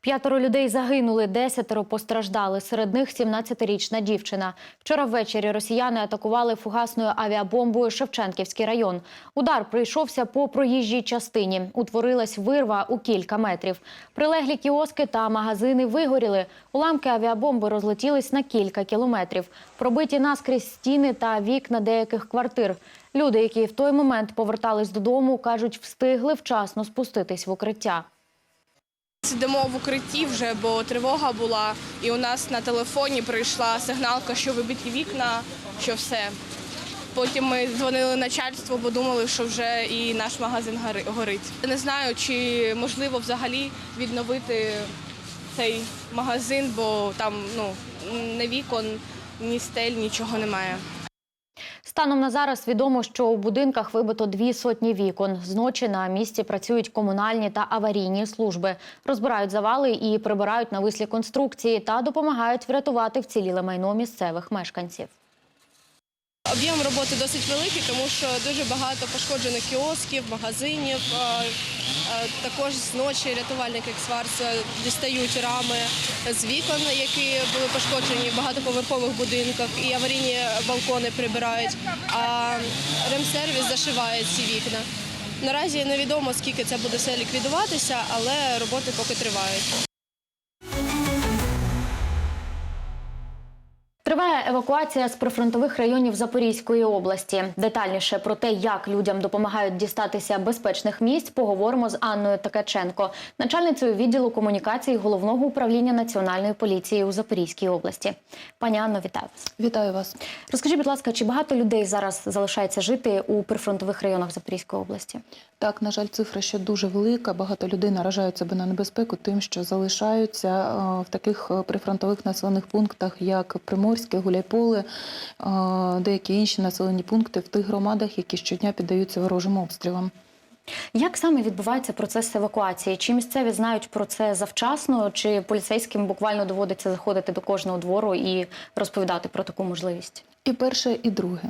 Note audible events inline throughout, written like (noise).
П'ятеро людей загинули, десятеро постраждали. Серед них 17-річна дівчина. Вчора ввечері росіяни атакували фугасною авіабомбою Шевченківський район. Удар прийшовся по проїжджій частині. Утворилась вирва у кілька метрів. Прилеглі кіоски та магазини вигоріли. Уламки авіабомби розлетілись на кілька кілометрів. Пробиті наскрізь стіни та вікна деяких квартир. Люди, які в той момент повертались додому, кажуть, встигли вчасно спуститись в укриття. Сидимо в укритті вже, бо тривога була, і у нас на телефоні прийшла сигналка, що вибиті вікна, що все. Потім ми дзвонили начальству, бо думали, що вже і наш магазин гори- горить. Не знаю, чи можливо взагалі відновити цей магазин, бо там ну ні вікон, ні стель, нічого немає. Станом на зараз відомо, що у будинках вибито дві сотні вікон. Зночі на місці працюють комунальні та аварійні служби, розбирають завали і прибирають навислі конструкції та допомагають врятувати вціліле майно місцевих мешканців. Об'єм роботи досить великий, тому що дуже багато пошкоджених кіосків, магазинів. Також зночі рятувальники Ексварс е, дістають рами з вікон, які були пошкоджені в багатоповерхових будинках, і аварійні балкони прибирають. А ремсервіс зашиває ці вікна. Наразі невідомо, скільки це буде все ліквідуватися, але роботи поки тривають. Евакуація з прифронтових районів Запорізької області. Детальніше про те, як людям допомагають дістатися безпечних місць, поговоримо з Анною Такаченко, начальницею відділу комунікації головного управління національної поліції у Запорізькій області. Пані Анно, вітаю вас. Вітаю вас. Розкажіть, будь ласка, чи багато людей зараз залишається жити у прифронтових районах Запорізької області? Так, на жаль, цифра ще дуже велика. Багато людей наражають себе на небезпеку тим, що залишаються е, в таких е, прифронтових населених пунктах, як Приморське, Гуляйполе, деякі інші населені пункти в тих громадах, які щодня піддаються ворожим обстрілам. Як саме відбувається процес евакуації? Чи місцеві знають про це завчасно, чи поліцейським буквально доводиться заходити до кожного двору і розповідати про таку можливість? І перше, і друге.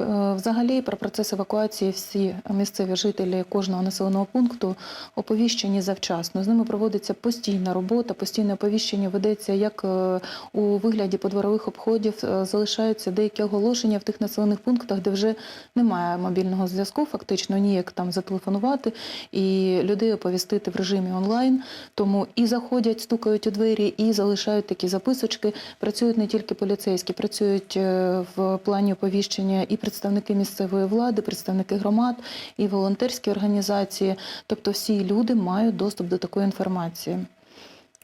Е, Взагалі про процес евакуації всі місцеві жителі кожного населеного пункту оповіщені завчасно. З ними проводиться постійна робота, постійне оповіщення ведеться як е, у вигляді подворових обходів. е, Залишаються деякі оголошення в тих населених пунктах, де вже немає мобільного зв'язку, фактично ніяк там зателефонувати і людей оповістити в режимі онлайн. Тому і заходять, стукають у двері, і залишають такі записочки. Працюють не тільки поліцейські, працюють е, в плані оповіщення і представники місцевої влади, представники громад, і волонтерські організації. Тобто всі люди мають доступ до такої інформації.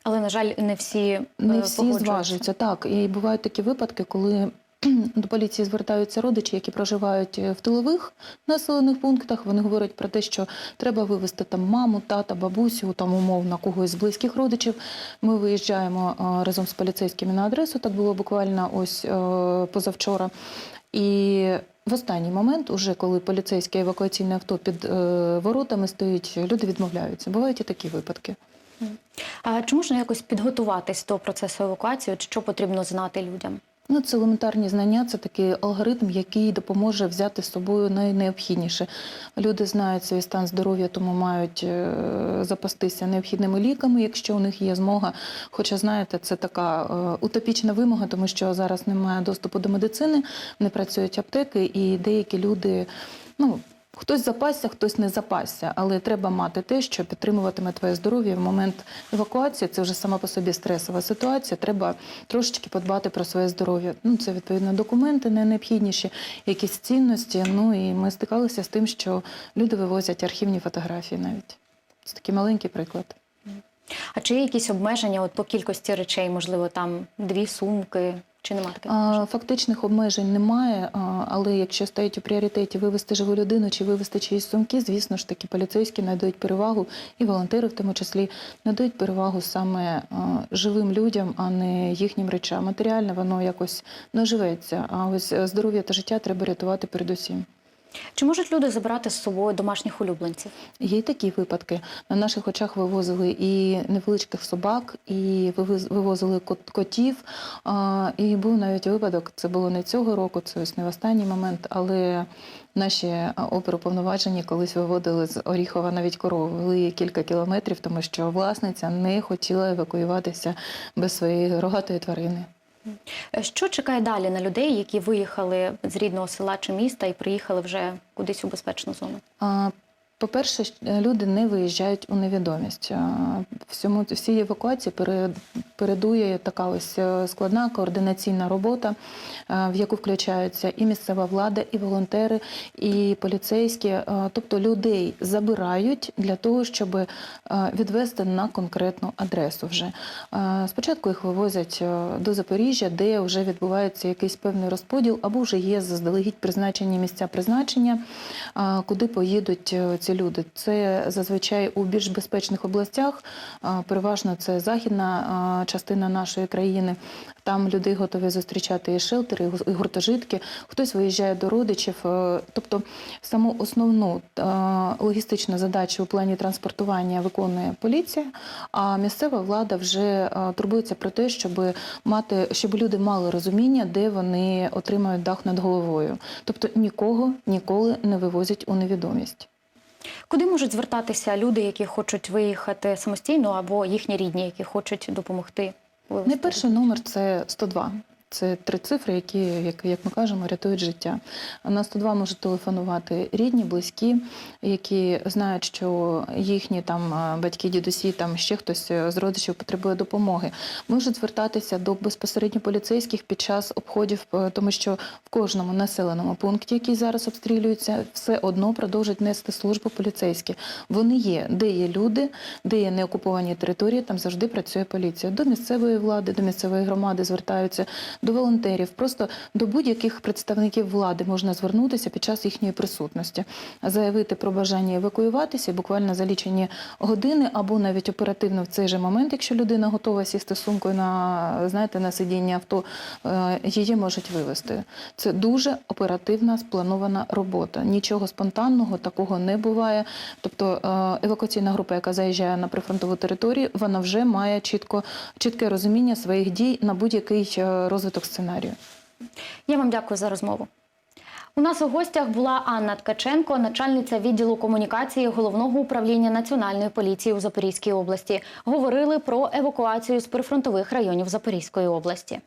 Але на жаль, не всі Не е, всі зважуються. Так, і бувають такі випадки, коли (clears throat) до поліції звертаються родичі, які проживають е, в тилових населених пунктах. Вони говорять про те, що треба вивезти там маму, тата, бабусю, там умовно когось з близьких родичів. Ми виїжджаємо е, разом з поліцейськими на адресу. Так було буквально ось е, позавчора. І в останній момент, уже коли поліцейське евакуаційне авто під воротами стоїть, люди відмовляються. Бувають і такі випадки. А чи можна якось підготуватись до процесу евакуації? Що потрібно знати людям? Ну, це елементарні знання, це такий алгоритм, який допоможе взяти з собою найнеобхідніше. Люди знають свій стан здоров'я, тому мають е, запастися необхідними ліками, якщо у них є змога. Хоча, знаєте, це така е, утопічна вимога, тому що зараз немає доступу до медицини, не працюють аптеки, і деякі люди, ну. Хтось запасся, хтось не запасся, але треба мати те, що підтримуватиме твоє здоров'я в момент евакуації. Це вже сама по собі стресова ситуація. Треба трошечки подбати про своє здоров'я. Ну це відповідно документи не необхідніші, якісь цінності. Ну і ми стикалися з тим, що люди вивозять архівні фотографії навіть. Це такий маленький приклад. А чи є якісь обмеження от по кількості речей? Можливо, там дві сумки, чи нема таких? Фактичних обмежень немає, але якщо стоїть у пріоритеті вивезти живу людину чи вивезти чиїсь сумки, звісно ж таки поліцейські надають перевагу, і волонтери в тому числі надають перевагу саме живим людям, а не їхнім речам. Матеріально воно якось наживеться. А ось е, здоров'я та життя треба рятувати передусім. Чи можуть люди забирати з собою домашніх улюбленців? Є й такі випадки. На наших очах вивозили і невеличких собак, і вивозили котів. І був навіть випадок, це було не цього року, це ось не в останній момент, але наші оперуповноважені колись виводили з Оріхова навіть корову, вели кілька кілометрів, тому що власниця не хотіла евакуюватися без своєї рогатої тварини. Е, Що чекає далі на людей, які виїхали з рідного села чи міста і приїхали вже кудись у безпечну зону? По-перше, люди не виїжджають у невідомість. А, Всьому всій евакуації пере- передує така ось е, складна координаційна робота, е, в яку включаються і місцева влада, і волонтери, і поліцейські. Е, Тобто людей забирають для того, щоб е, відвести на конкретну адресу. Вже Е, спочатку їх вивозять е, до Запоріжжя, де вже відбувається якийсь певний розподіл, або вже є заздалегідь призначені місця призначення, куди поїдуть ці люди. Це зазвичай у більш безпечних областях. Переважно це західна частина нашої країни. Там людей готові зустрічати і шелтери, і гуртожитки. Хтось виїжджає до родичів. Тобто саму основну логістичну задачу у плані транспортування виконує поліція, а місцева влада вже турбується про те, щоб мати, щоб люди мали розуміння, де вони отримають дах над головою. Тобто нікого ніколи не вивозять у невідомість. Куди можуть звертатися люди, які хочуть виїхати самостійно, або їхні рідні, які хочуть допомогти? не Найперший номер це 102. Це три цифри, які, як, як ми кажемо, рятують життя. На 102 можуть телефонувати рідні, близькі, які знають, що їхні там батьки, дідусі, там ще хтось е, з родичів потребує допомоги. Можуть звертатися до безпосередньо поліцейських під час обходів, е, тому що в кожному населеному пункті, який зараз обстрілюється, все одно продовжують нести службу поліцейські. Вони є, де є люди, де є неокуповані території, там завжди працює поліція. До місцевої влади, до місцевої громади звертаються, до волонтерів, просто до будь-яких представників влади можна звернутися під час їхньої присутності, заявити про бажання евакуюватися буквально за лічені години або навіть оперативно в цей же момент, якщо людина готова сісти сумкою на знаєте на сидіння авто, е, її можуть вивезти. Це дуже оперативна спланована робота. Нічого спонтанного такого не буває. Тобто е, евакуаційна група, яка заїжджає на прифронтову територію, вона вже має чітко чітке розуміння своїх дій на будь-який е, розвиток сценарію. Я вам дякую за розмову. У нас у гостях була Анна Ткаченко, начальниця відділу комунікації головного управління національної поліції у Запорізькій області. Говорили про евакуацію з прифронтових районів Запорізької області.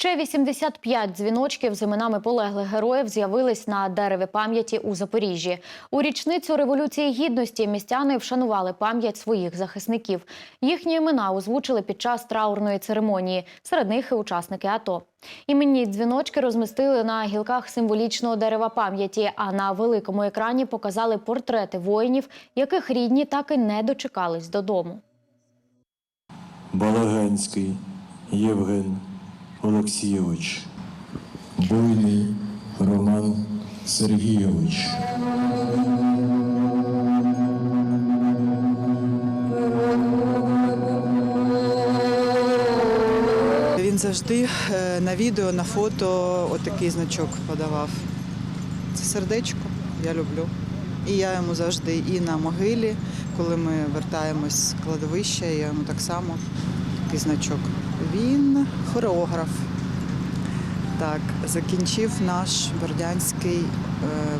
Ще 85 дзвіночків з іменами полеглих героїв з'явились на дереві пам'яті у Запоріжжі. У річницю революції гідності містяни вшанували пам'ять своїх захисників. Їхні імена озвучили під час траурної церемонії. Серед них і учасники АТО. Іменні дзвіночки розмістили на гілках символічного дерева пам'яті. А на великому екрані показали портрети воїнів, яких рідні так і не дочекались додому. Балаганський Євген Олексійович, Буйний Роман Сергійович, Він завжди е, на відео, на фото отакий значок подавав. Це сердечко, я люблю. І я йому завжди і на могилі, коли ми вертаємось з кладовища, я йому так само такий значок. Він хореограф. Так, закінчив наш Бердянський е,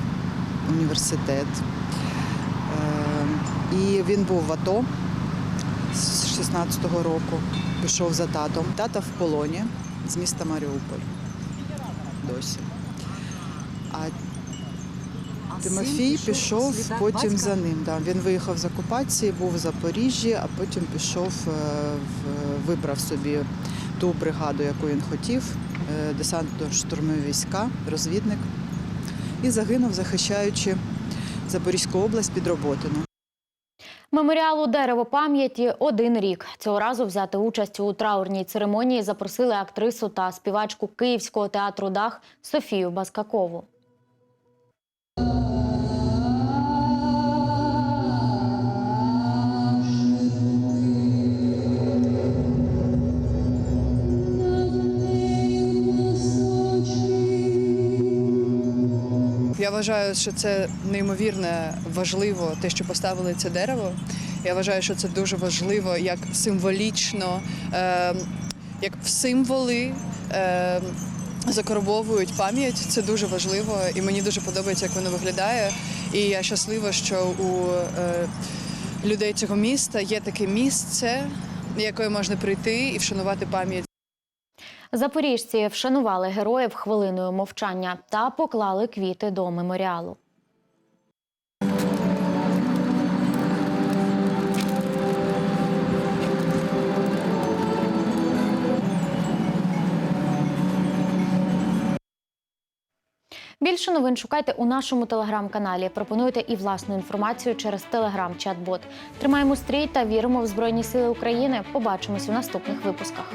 університет. Е, і він був в АТО з 16-го року. Пішов за татом. Тата в полоні з міста Маріуполь. Досі. А Тимофій пішов потім за ним. Да. Він виїхав з окупації, був в Запоріжжі, а потім пішов, е, вибрав собі ту бригаду, яку він хотів, е, десантно-штурмові війська, розвідник. І загинув, захищаючи Запорізьку область під Роботино. Меморіалу дерево пам'яті один рік. Цього разу взяти участь у траурній церемонії запросили актрису та співачку Київського театру Дах Софію Баскакову. Вважаю, що це неймовірно важливо, те, що поставили це дерево. Я вважаю, що це дуже важливо, як символічно, е, як в символи. Е, Закарбовують пам'ять, це дуже важливо, і мені дуже подобається, як воно виглядає. І я щаслива, що у е, людей цього міста є таке місце, яке можна прийти і вшанувати пам'ять Запоріжці вшанували героїв хвилиною мовчання та поклали квіти до меморіалу. Більше новин шукайте у нашому телеграм-каналі. Пропонуйте і власну інформацію через телеграм-чат-бот. Тримаємо стрій та віримо в Збройні Сили України. Побачимось у наступних випусках.